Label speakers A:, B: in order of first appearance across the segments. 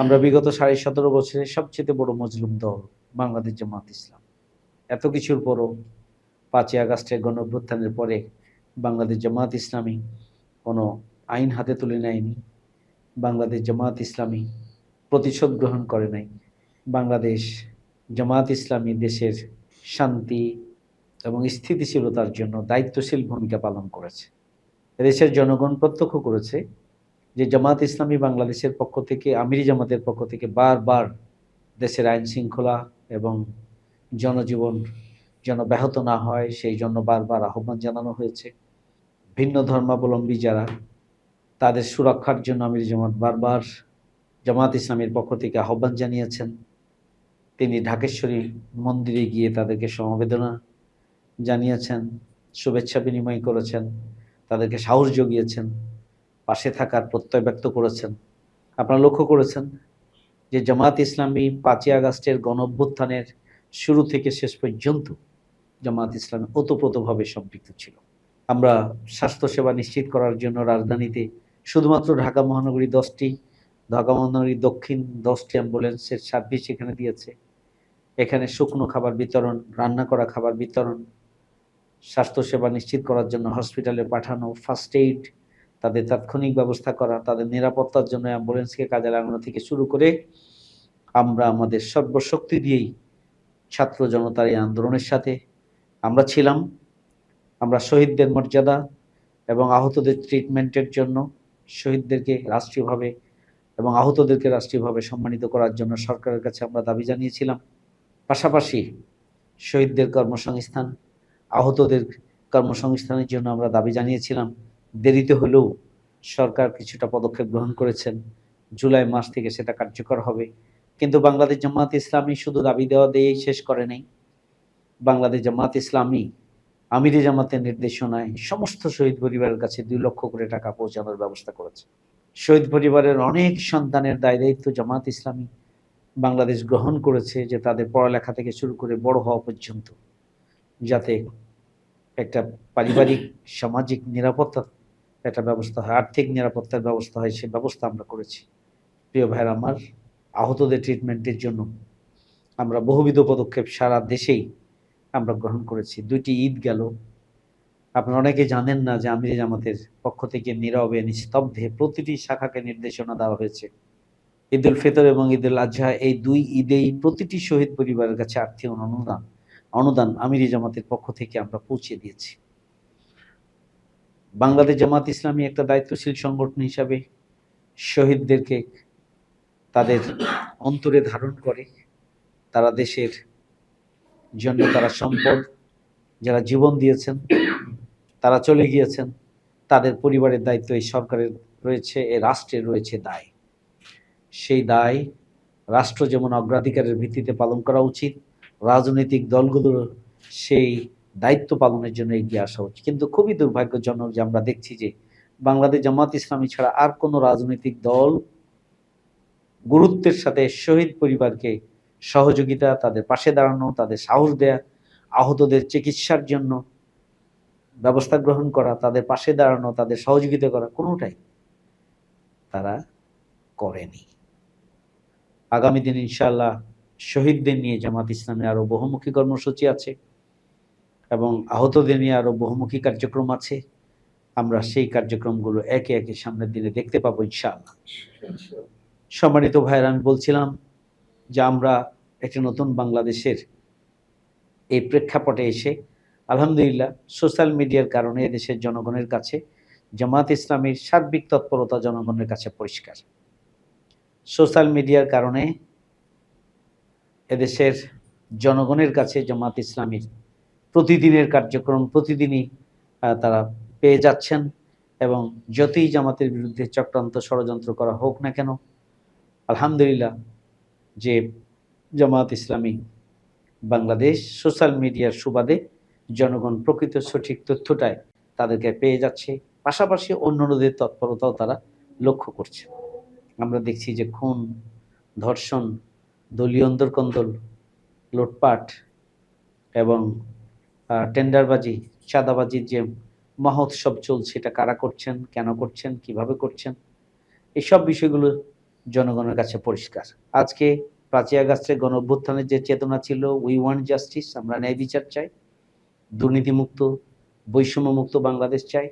A: আমরা বিগত সাড়ে সতেরো বছরের সবচেয়ে বড় মজলুম দল বাংলাদেশ জামাত ইসলাম। এত কিছুর পরও পাঁচই আগস্টের গণ অভ্যুত্থানের পরে বাংলাদেশ জামাত ইসলামী কোনো আইন হাতে তুলে নেয়নি। বাংলাদেশ জামাত ইসলামী প্রতিশোধ গ্রহণ করে নাই। বাংলাদেশ জামাত ইসলামী দেশের শান্তি এবং স্থিতিশীলতার জন্য দায়িত্বশীল ভূমিকা পালন করেছে। দেশের জনগণ প্রত্যক্ষ করেছে যে জামাত ইসলামী বাংলাদেশের পক্ষ থেকে, আমিরি জামাতের পক্ষ থেকে বারবার দেশের আইন শৃঙ্খলা এবং জনজীবন যেন ব্যাহত না হয়, সেই জন্য বারবার আহ্বান জানানো হয়েছে। ভিন্ন ধর্মাবলম্বী যারা, তাদের সুরক্ষার জন্য আমির জামাত বারবার জামাত ইসলামের পক্ষ থেকে আহ্বান জানিয়েছেন। তিনি ঢাকেশ্বরী মন্দিরে গিয়ে তাদেরকে সমবেদনা জানিয়েছেন, শুভেচ্ছা বিনিময় করেছেন, তাদেরকে সাহস জগিয়েছেন। পাশে থাকার প্রত্যয় ব্যক্ত করেছেন। আপনারা লক্ষ্য করেছেন যে জামাত ইসলামী পাঁচই আগস্টের গণ অভ্যুত্থানের শুরু থেকে শেষ পর্যন্ত জামাত ইসলাম ওতপ্রোতভাবে সম্পৃক্ত ছিল। আমরা স্বাস্থ্যসেবা নিশ্চিত করার জন্য রাজধানীতে শুধুমাত্র ঢাকা মহানগরী দশটি, ঢাকা মহানগরী দক্ষিণ দশটি অ্যাম্বুলেন্সের সার্ভিস এখানে দিয়েছে। এখানে শুকনো খাবার বিতরণ, রান্না করা খাবার বিতরণ, স্বাস্থ্যসেবা নিশ্চিত করার জন্য হসপিটালে পাঠানো ফার্স্ট এইড তাদের তাৎক্ষণিক ব্যবস্থা করা, তাদের নিরাপত্তার জন্য অ্যাম্বুলেন্সকে কাজে লাগানো থেকে শুরু করে আমরা আমাদের সর্বশক্তি দিয়েই ছাত্র জনতার এই আন্দোলনের সাথে আমরা ছিলাম। আমরা শহীদদের মর্যাদা এবং আহতদের ট্রিটমেন্টের জন্য শহীদদেরকে রাষ্ট্রীয়ভাবে এবং আহতদেরকে রাষ্ট্রীয়ভাবে সম্মানিত করার জন্য সরকারের কাছে আমরা দাবি জানিয়েছিলাম। পাশাপাশি শহীদদের কর্মসংস্থান, আহতদের কর্মসংস্থানের জন্য আমরা দাবি জানিয়েছিলাম। দেরিতে হলেও সরকার কিছুটা পদক্ষেপ গ্রহণ করেছেন। জুলাই মাস থেকে সেটা কার্যকর হবে। কিন্তু বাংলাদেশ জামাত ইসলামী শুধু দাবি দেওয়া দিয়েই শেষ করে নেই। বাংলাদেশ জামাত ইসলামী আমিরি জামাতের নির্দেশনায় সমস্ত শহীদ পরিবারের কাছে দুই লক্ষ করে টাকা পৌঁছানোর ব্যবস্থা করেছে। শহীদ পরিবারের অনেক সন্তানের দায় দায়িত্ব জামাত ইসলামী বাংলাদেশ গ্রহণ করেছে যে তাদের পড়ালেখা থেকে শুরু করে বড় হওয়া পর্যন্ত। যাতে একটা পারিবারিক, সামাজিক নিরাপত্তা একটা ব্যবস্থা হয়, আর্থিক নিরাপত্তার ব্যবস্থা হয়, সে ব্যবস্থা আমরা করেছি। প্রিয় ভাইয়ের আমার, আহতদের ট্রিটমেন্টের জন্য আমরা বহুবিধ পদক্ষেপ সারা দেশেই আমরা গ্রহণ করেছি। দুইটি ঈদ গেল। আপনারা অনেকে জানেন না যে আমির জামাতের পক্ষ থেকে নীরবে, নিস্তব্ধে প্রতিটি শাখাকে নির্দেশনা দেওয়া হয়েছে। ঈদ উল ফিতর এবং ঈদ উল আজহা এই দুই ঈদেই প্রতিটি শহীদ পরিবারের কাছে আর্থিক অনুদান অনুদান আমিরি জামাতের পক্ষ থেকে আমরা পৌঁছে দিয়েছি। বাংলাদেশ জামাত ইসলামী একটা দায়িত্বশীল সংগঠন হিসাবে শহীদদেরকে তাদের অন্তরে ধারণ করে। তারা দেশের জন্য তারা সম্পদ, যারা জীবন দিয়েছেন, তারা চলে গিয়েছেন। তাদের পরিবারের দায়িত্ব এই সরকারের রয়েছে এ রাষ্ট্রের রয়েছে দায়। সেই দায় রাষ্ট্র যেমন অগ্রাধিকারের ভিত্তিতে পালন করা উচিত, রাজনৈতিক দলগুলোর সেই দায়িত্ব পালনের জন্য এগিয়ে আসা উচিত কিন্তু খুবই দুর্ভাগ্যজনক যে আমরা দেখছি যে বাংলাদেশ জামাত ইসলামী ছাড়া আর কোনো রাজনৈতিক দল গুরুত্বের সাথে শহীদ পরিবারকে সহযোগিতা, তাদের পাশে দাঁড়ানো, তাদের সাহস দেয়া, আহতদের চিকিৎসার জন্য ব্যবস্থা গ্রহণ করা, তাদের পাশে দাঁড়ানো, তাদের সহযোগিতা করা কোনোটাই তারা করেনি। আগামী দিন ইনশাল্লাহ শহীদদের নিয়ে জামাত ইসলামে আরও বহুমুখী কর্মসূচি আছে। এবং আহতদের নিয়ে আরও বহুমুখী কার্যক্রম আছে। আমরা সেই কার্যক্রমগুলো একে একে সামনের দিনে দেখতে পাবো ইনশাআল্লাহ। সম্মানিত ভাইয়ের আমি বলছিলাম যে আমরা একটি নতুন বাংলাদেশের এই প্রেক্ষাপটে এসে আলহামদুলিল্লাহ সোশ্যাল মিডিয়ার কারণে দেশের জনগণের কাছে জামাত ইসলামীর সার্বিক তৎপরতা জনগণের কাছে পরিষ্কার। সোশ্যাল মিডিয়ার কারণে এদেশের জনগণের কাছে জামাত ইসলামীর প্রতিদিনের কার্যক্রম প্রতিদিনই তারা পেয়ে যাচ্ছেন এবং যতই জামাতের বিরুদ্ধে চক্রান্ত ষড়যন্ত্র করা হোক না কেন, আলহামদুলিল্লাহ যে জামাত ইসলামী বাংলাদেশ সোশ্যাল মিডিয়ার সুবাদে জনগণ প্রকৃত সঠিক তথ্যটায় তাদেরকে পেয়ে যাচ্ছে, পাশাপাশি অন্যান্যদের তৎপরতাও তারা লক্ষ্য করছে। আমরা দেখছি যে খুন, ধর্ষণ, দলীয় অন্দরকন্দল লুটপাট এবং টেন্ডারবাজি, চাঁদাবাজির যে মহোৎসব চলছে, এটা কারা করছেন, কেন করছেন, কীভাবে করছেন এইসব বিষয়গুলো জনগণের কাছে পরিষ্কার। আজকে পাঁচই আগস্টের গণ অভ্যুত্থানের যে চেতনা ছিল উই ওয়ান্ট জাস্টিস আমরা ন্যায় বিচার চাই, দুর্নীতিমুক্ত, বৈষম্যমুক্ত বাংলাদেশ চাই,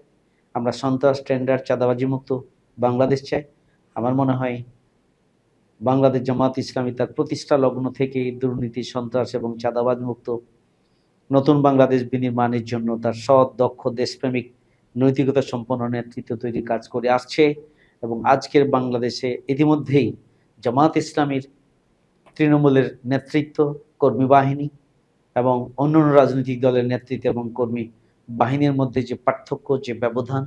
A: আমরা সন্ত্রাস, টেন্ডার চাঁদাবাজি মুক্ত বাংলাদেশ চাই। আমার মনে হয় বাংলাদেশ জামাত ইসলামী তার প্রতিষ্ঠা লগ্ন থেকে দুর্নীতি, সন্ত্রাস এবং চাঁদাবাজ মুক্ত নতুন বাংলাদেশ বিনির্মাণের জন্য তার সৎ, দক্ষ, দেশপ্রেমিক, নৈতিকতা সম্পন্ন নেতৃত্ব তৈরি কাজ করে আসছে এবং আজকের বাংলাদেশে ইতিমধ্যেই জামাত ইসলামীর তৃণমূলের নেতৃত্ব, কর্মী বাহিনী এবং অন্যান্য রাজনৈতিক দলের নেতৃত্ব এবং কর্মী বাহিনীর মধ্যে যে পার্থক্য, যে ব্যবধান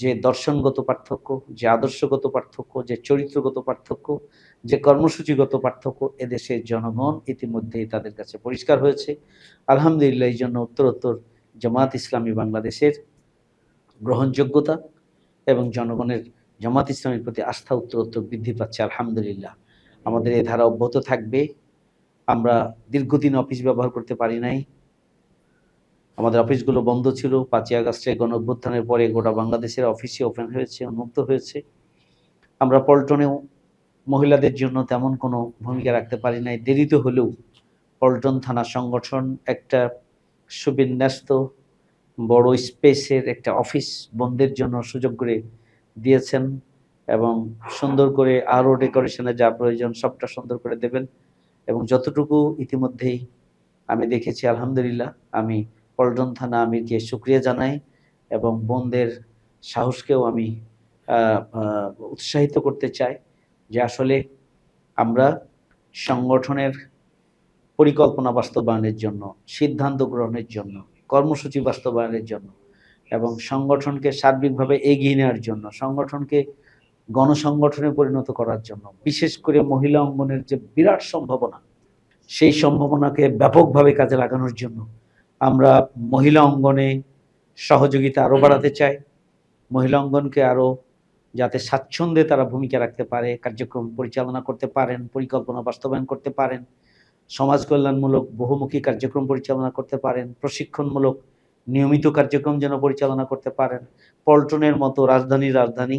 A: যে দর্শনগত পার্থক্য, যে আদর্শগত পার্থক্য, যে চরিত্রগত পার্থক্য, যে কর্মসূচিগত পার্থক্য এদেশের জনগণ ইতিমধ্যেই তাদের কাছে পরিষ্কার হয়েছে। আলহামদুলিল্লাহ, এই জন্য উত্তরোত্তর জামাত ইসলামী বাংলাদেশের গ্রহণযোগ্যতা এবং জনগণের জামাত ইসলামের প্রতি আস্থা উত্তরোত্তর বৃদ্ধি পাচ্ছে, আলহামদুলিল্লাহ। আমাদের এই ধারা অব্যাহত থাকবে। আমরা দীর্ঘদিন অফিস ব্যবহার করতে পারি নাই। আমাদের অফিসগুলো বন্ধ ছিল। পাঁচই আগস্টে গণ অভ্যুত্থানের পরে গোটা বাংলাদেশের অফিসই ওপেন হয়েছে, উন্মুক্ত হয়েছে। আমরা পল্টনেও মহিলাদের জন্য তেমন কোনো ভূমিকা রাখতে পারি নাই। দেরিতে হলেও পল্টন থানা সংগঠন একটা সুবিন্যস্ত বড় স্পেসের একটা অফিস বন্ধের জন্য সুযোগ করে দিয়েছেন এবং সুন্দর করে আরও ডেকোরেশনে যা প্রয়োজন সবটা সুন্দর করে দেবেন। এবং যতটুকু ইতিমধ্যেই আমি দেখেছি, আলহামদুলিল্লাহ, আমি পল্টন থানা আমিরকে সুক্রিয়া জানাই এবং বোনদের সাহসকেও আমি উৎসাহিত করতে চাই যে আসলে আমরা সংগঠনের পরিকল্পনা বাস্তবায়নের জন্য, সিদ্ধান্ত গ্রহণের জন্য, কর্মসূচি বাস্তবায়নের জন্য এবং সংগঠনকে সার্বিকভাবে এগিয়ে নেওয়ার জন্য, সংগঠনকে গণসংগঠনে পরিণত করার জন্য, বিশেষ করে মহিলা অঙ্গনের যে বিরাট সম্ভাবনা, সেই সম্ভাবনাকে ব্যাপকভাবে কাজে লাগানোর জন্য আমরা মহিলা অঙ্গনে সহযোগিতা আরও বাড়াতে চাই। মহিলা অঙ্গনকে আরও যাতে স্বাচ্ছন্দ্যে তারা ভূমিকা রাখতে পারে কার্যক্রম পরিচালনা করতে পারেন পরিকল্পনা বাস্তবায়ন করতে পারেন সমাজ কল্যাণমূলক বহুমুখী কার্যক্রম পরিচালনা করতে পারেন প্রশিক্ষণমূলক নিয়মিত কার্যক্রম যেন পরিচালনা করতে পারেন পল্টনের মতো রাজধানী রাজধানী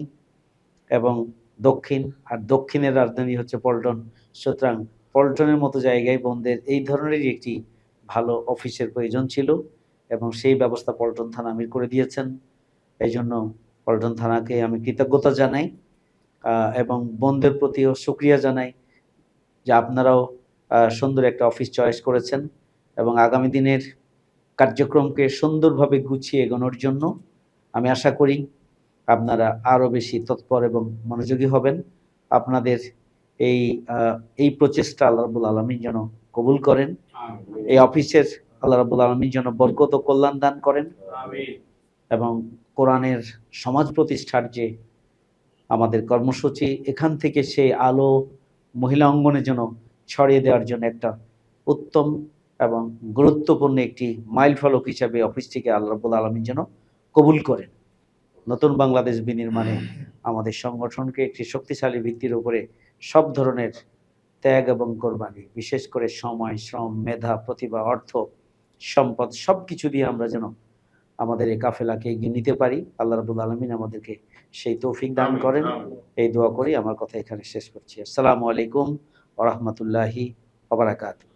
A: এবং দক্ষিণ আর দক্ষিণের রাজধানী হচ্ছে পল্টন। সুতরাং পল্টনের মতো জায়গায় বন্ধের এই ধরনেরই একটি ভালো অফিসের প্রয়োজন ছিল এবং সেই ব্যবস্থা পল্টন থানা আমির করে দিয়েছেন। এই জন্য পল্টন থানাকে আমি কৃতজ্ঞতা জানাই এবং বন্ধের প্রতিও সুক্রিয়া জানাই যে আপনারাও সুন্দর একটা অফিস চয়েস করেছেন এবং আগামী দিনের কার্যক্রমকে সুন্দরভাবে গুছিয়ে এগোনোর জন্য আমি আশা করি আপনারা আরও বেশি তৎপর এবং মনোযোগী হবেন। আপনাদের এই এই প্রচেষ্টা আল্লাহ রাবুল আলমী যেন কবুল করেন। এই অফিসের আল্লাহ রাবুল আলমী যেন বরকত ও কল্যাণ দান করেন এবং কোরআনের সমাজ প্রতিষ্ঠার যে আমাদের কর্মসূচি এখান থেকে সেই আলো মহিলা অঙ্গনে যেন ছড়িয়ে দেওয়ার জন্য একটা উত্তম এবং গুরুত্বপূর্ণ একটি মাইল ফলক হিসাবে অফিসটিকে আল্লাহ রাবুল আলমী জন্য কবুল করেন। নতুন বাংলাদেশ বিনির্মাণে আমাদের সংগঠনকে একটি শক্তিশালী ভিত্তির উপরে সব ধরনের ত্যাগ এবং কোরবানি বিশেষ করে সময় শ্রম মেধা প্রতিভা অর্থ সম্পদ সব কিছু দিয়ে আমরা যেন আমাদের এই কাফেলাকে এগিয়ে নিতে পারি। আল্লাহ রাবুল আলমিন আমাদেরকে সেই তৌফিক দান করেন। এই দোয়া করি। আমার কথা এখানে শেষ করছি। আসসালামু আলাইকুম ওরহমতুল্লাহি ওবরাকাতু